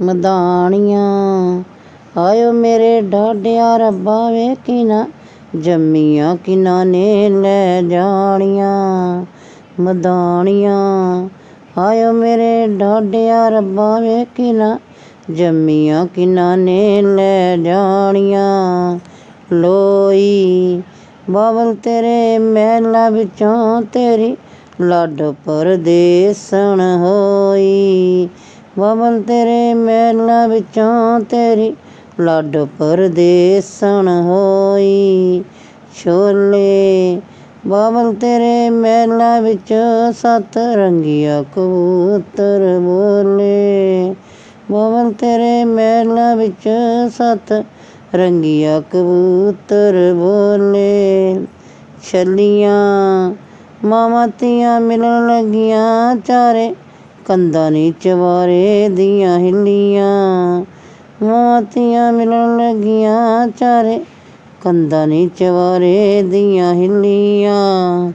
ਮਦਾਣੀਆਂ ਆਇਓ ਮੇਰੇ ਡਾਢਿਆ ਰੱਬਾ ਵੇਖੀ ਨਾ ਜੰਮੀਆਂ, ਕਿਨਾਂ ਨੇ ਲੈ ਜਾਣੀਆਂ। ਮਦਾਣੀਆਂ ਆਇਓ ਮੇਰੇ ਡਾਢਿਆ ਰੱਬਾ ਵੇਖੀ ਨਾ ਜੰਮੀਆਂ, ਕਿਨਾਂ ਨੇ ਲੈ ਜਾਣੀਆਂ। ਲੋਈ, ਬਾਬਲ ਤੇਰੇ ਮਹਿਲਾਂ ਵਿੱਚੋਂ ਤੇਰੀ ਲੱਡ ਪਰਦੇਸਣ ਹੋਈ। ਬਾਬਲ ਤੇਰੇ ਮਹਿਲਾਂ ਵਿੱਚੋਂ ਤੇਰੀ ਲੱਡ ਪਰਦੇਸਣ ਹੋਈ। ਛੋਲੇ ਬਾਬਲ ਤੇਰੇ ਮਹਿਲਾਂ ਵਿੱਚ ਸੱਤ ਰੰਗੀਆ ਕਬੂਤਰ ਬੋਲੇ। ਬਾਬਲ ਤੇਰੇ ਮਹਿਲਾਂ ਵਿੱਚ ਸੱਤ ਰੰਗੀਆ ਕਬੂਤਰ ਬੋਲੇ। ਛੱਲੀਆਂ, ਮਾਵਾਂ ਧੀਆਂ ਮਿਲਣ ਲੱਗੀਆਂ ਚਾਰੇ ਕੰਧਾਂ ਨੀ ਚਵਾਰੇ ਦੀਆਂ ਹਿੱਲੀਆਂ। ਮੋਤੀਆਂ ਮਿਲਣ ਲੱਗੀਆਂ ਚਾਰੇ। ਕੰਧਾਂ ਨੀ ਚਵਾਰੇ ਦੀਆਂ ਹਿੱਲੀਆਂ।